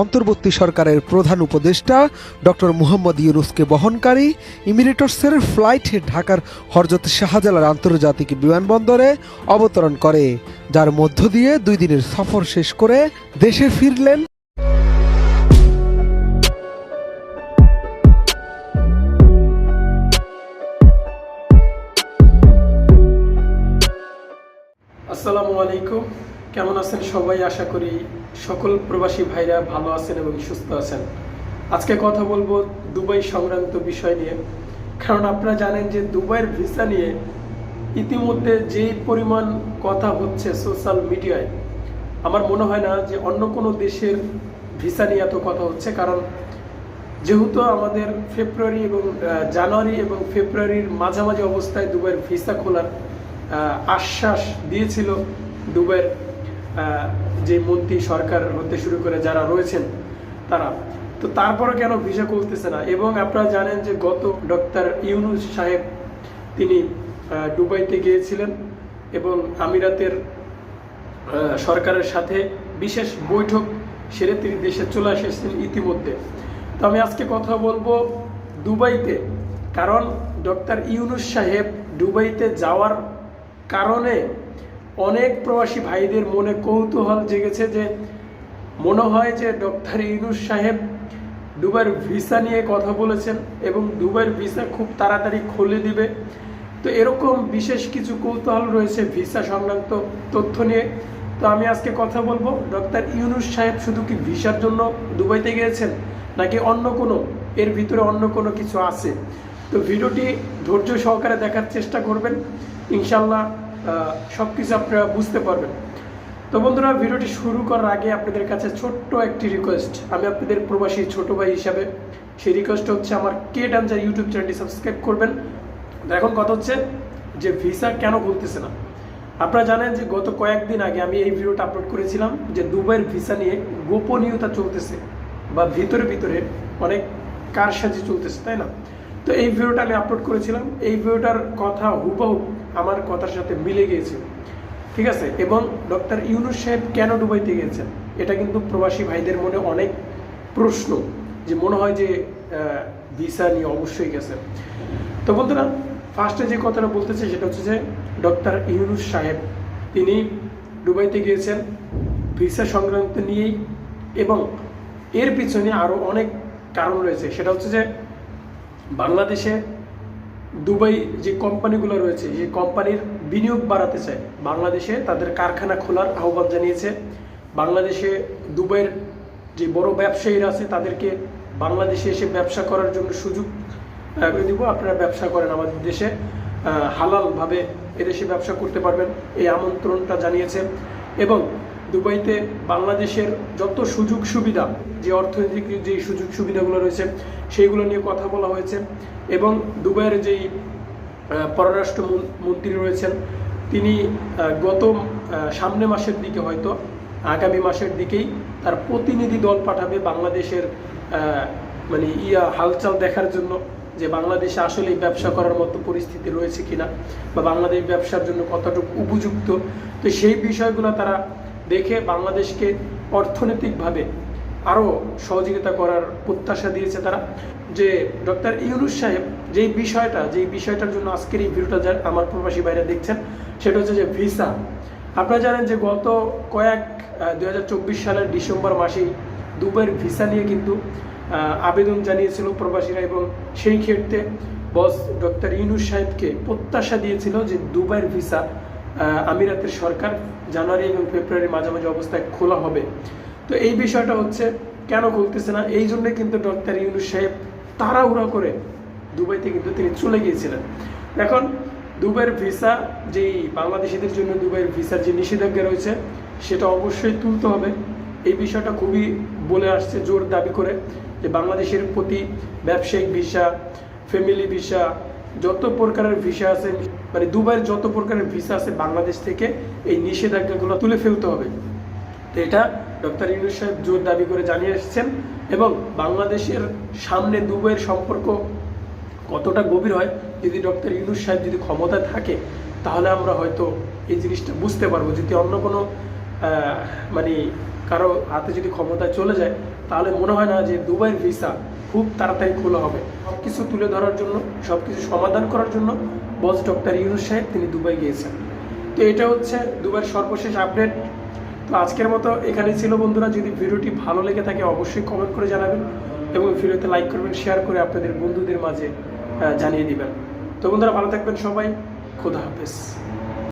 অন্তর্বর্তী সরকারের প্রধান উপদেষ্টা ডক্টর মুহম্মদ ইউনুসকে বহনকারী ইমিরেটসের ফ্লাইট ঢাকার হরজত শাহজালাল আন্তর্জাতিক বিমানবন্দরে অবতরণ করে, যার মধ্য দিয়ে দুই দিনের সফর শেষ করে দেশে ফিরলেন। আসসালামু আলাইকুম। কেমন আছেন সবাই? আশা করি সকল প্রবাসী ভাইরা ভালো আছেন এবং সুস্থ আছেন। আজকে কথা বলব দুবাই সংক্রান্ত বিষয় নিয়ে। কারণ আপনারা জানেন যে দুবাইয়ের ভিসা নিয়ে ইতিমধ্যে যেই পরিমাণ কথা হচ্ছে সোশ্যাল মিডিয়ায়, আমার মনে হয় না যে অন্য কোনো দেশের ভিসা নিয়ে এত কথা হচ্ছে। কারণ যেহেতু আমাদের ফেব্রুয়ারি এবং জানুয়ারি এবং ফেব্রুয়ারির মাঝামাঝি অবস্থায় দুবাইয়ের ভিসা খোলার আশ্বাস দিয়েছিল দুবাইয়ের যে মন্ত্রী সরকার হতে শুরু করে যারা রয়েছেন তারা। তো তারপরে কেন ভিসা খুলতেছে না? এবং আপনারা জানেন যে গত ডক্টর ইউনুস সাহেব তিনি দুবাইতে গিয়েছিলেন এবং আমিরাতের সরকারের সাথে বিশেষ বৈঠক সেরে তিনি দেশে চলে এসেছেন ইতিমধ্যে। তো আমি আজকে কথা বলব দুবাইতে, কারণ ডক্টর ইউনুস সাহেব দুবাইতে যাওয়ার কারণে অনেক প্রবাসী ভাইদের মনে কৌতূহল জেগেছে যে মনে হয় যে ডক্টর ইউনুস সাহেব দুবার ভিসা নিয়ে কথা বলেছেন এবং দুবার ভিসা খুব তাড়াতাড়ি খুলে দিবে। তো এরকম বিশেষ কিছু কৌতূহল রয়েছে ভিসা সংক্রান্ত তথ্য নিয়ে। তো আমি আজকে কথা বলব, ডক্টর ইউনুস সাহেব শুধু কি ভিসার জন্য দুবাইতে গিয়েছেন নাকি অন্য কোনো, এর ভিতরে অন্য কোনো কিছু আছে? তো ভিডিওটি ধৈর্য সহকারে দেখার চেষ্টা করবেন। ইনশাল্লাহ সব কিছু আপনারা বুঝতে পারবেন। তো বন্ধুরা, ভিডিওটি শুরু করার আগে আপনাদের কাছে ছোট্ট একটি রিকোয়েস্ট আমি আপনাদের প্রবাসী ছোট ভাই হিসাবে সেই রিকোয়েস্ট হচ্ছে আমার কে ডান্সার ইউটিউব চ্যানেলটি সাবস্ক্রাইব করবেন। এখন কথা হচ্ছে যে ভিসা কেন খুলতেছে না। আপনারা জানেন যে গত কয়েকদিন আগে আমি এই ভিডিওটা আপলোড করেছিলাম যে দুবাইয়ের ভিসা নিয়ে গোপনীয়তা চলতেছে বা ভিতরে ভিতরে অনেক কারসাজি চলতেছে, তাই না? তো এই ভিডিওটা আমি আপলোড করেছিলাম। এই ভিডিওটার কথা হুবহু আমার কথার সাথে মিলে গিয়েছে ঠিক আছে? এবং ডক্টর ইউনুস সাহেব কেন ডুবাইতে গিয়েছেন? এটা কিন্তু প্রবাসী ভাইদের মনে অনেক প্রশ্ন যে মনে হয় যে ভিসা নিয়ে অবশ্যই গেছেন তো বন্ধুরা ফার্স্টে যে কথাটা বলতেছে সেটা হচ্ছে যে, ডক্টর ইউনুস সাহেব, তিনি দুবাইতে গিয়েছেন ভিসা সংক্রান্ত নিয়েই এবং এর পিছনে আরও অনেক কারণ রয়েছে। সেটা হচ্ছে যে, বাংলাদেশে দুবাই যে কোম্পানিগুলো রয়েছে সেই কোম্পানির বিনিয়োগ বাড়াতে চায়। বাংলাদেশে তাদের কারখানা খোলার আহ্বান জানিয়েছে। বাংলাদেশে দুবাইয়ের যে বড় ব্যবসায়ীরা আছে, তাদেরকে বাংলাদেশে এসে ব্যবসা করার জন্য সুযোগ দিব। আপনারা ব্যবসা করেন আমাদের দেশে হালালভাবে এদেশে ব্যবসা করতে পারবেন, এই আমন্ত্রণটা জানিয়েছে। এবং দুবাইতে বাংলাদেশের যত সুযোগ সুবিধা, যে অর্থনৈতিক যে সুযোগ সুবিধাগুলো রয়েছে, সেইগুলো নিয়ে কথা বলা হয়েছে এবং দুবাইয়ের যেই পররাষ্ট্র মন্ত্রী রয়েছেন, তিনি গত সামনে মাসের দিকে হয়তো, আগামী মাসের দিকেই তার প্রতিনিধি দল পাঠাবে বাংলাদেশের মানে ইয়া হালচাল দেখার জন্য যে বাংলাদেশে আসলে ব্যবসা করার মতো পরিস্থিতি রয়েছে কিনা বা বাংলাদেশ ব্যবসার জন্য কতটুকু উপযুক্ত। তো সেই বিষয়গুলো তারা দেখে বাংলাদেশকে অর্থনৈতিকভাবে আরও সহযোগিতা করার প্রত্যাশা দিয়েছে তারা। যে ডক্টর ইউনুস সাহেব যেই বিষয়টা যেই বিষয়টার জন্য আজকের এই ভিডিওটা যা আমার প্রবাসী বাইরে দেখছেন, সেটা হচ্ছে যে ভিসা। আপনারা জানেন যে গত কয়েক দু হাজার চব্বিশ সালের ডিসেম্বর মাসেই দুবাইয়ের ভিসা নিয়ে কিন্তু আবেদন জানিয়েছিল প্রবাসীরা এবং সেই ক্ষেত্রে বস ডক্টর ইউনুস সাহেবকে প্রত্যাশা দিয়েছিল যে দুবাইয়ের ভিসা আমিরাতের সরকার জানুয়ারি এবং ফেব্রুয়ারির মাঝামাঝি অবস্থায় খোলা হবে। তো এই বিষয়টা হচ্ছে, কেন খুলতেছে না? এই জন্য কিন্তু ডক্টর ইউনুস সাহেব তাড়াহুড়া করে দুবাইতে কিন্তু তিনি চলে গিয়েছিলেন। এখন দুবাইয়ের ভিসা, যেই বাংলাদেশিদের জন্য দুবাইয়ের ভিসার যে নিষেধাজ্ঞা রয়েছে, সেটা অবশ্যই তুলতে হবে। এই বিষয়টা খুবই বলে আসছে জোর দাবি করে যে বাংলাদেশের প্রতি ব্যবসায়িক ভিসা, ফ্যামিলি ভিসা যত প্রকারের ভিসা আছে মানে দুবাইয়ের যত প্রকারের ভিসা আছে বাংলাদেশ থেকে, এই নিষেধাজ্ঞাগুলো তুলে ফেলতে হবে। তো এটা ডক্টর ইউনুস সাহেব জোর দাবি করে জানিয়ে এসেছেন এবং বাংলাদেশের সামনে দুবাইয়ের সম্পর্ক কতটা গভীর হয়, যদি ডক্টর ইউনুস সাহেব যদি ক্ষমতায় থাকে, তাহলে আমরা হয়তো এই জিনিসটা বুঝতে পারব। যদি অন্য কোনো মানে কারও হাতে যদি ক্ষমতা চলে যায়, তাহলে মনে হয় না যে দুবাইয়ের ভিসা খুব তাড়াতাড়ি খোলা হবে। সব কিছু তুলে ধরার জন্য সব কিছু সমাধান করার জন্য বস ডক্টর ইউনুস সাহেব তিনি দুবাই গিয়েছেন। তো এটা হচ্ছে দুবাইয়ের সর্বশেষ আপডেট। তো আজকের মতো এখানেই ছিল বন্ধুরা, যদি ভিডিওটি ভালো লেগে থাকে অবশ্যই কমেন্ট করে জানাবেন এবং ভিডিওতে লাইক করবেন শেয়ার করে আপনাদের বন্ধুদের মাঝে জানিয়ে দিবেন। তো বন্ধুরা, ভালো থাকবেন সবাই। খোদা হাফেজ।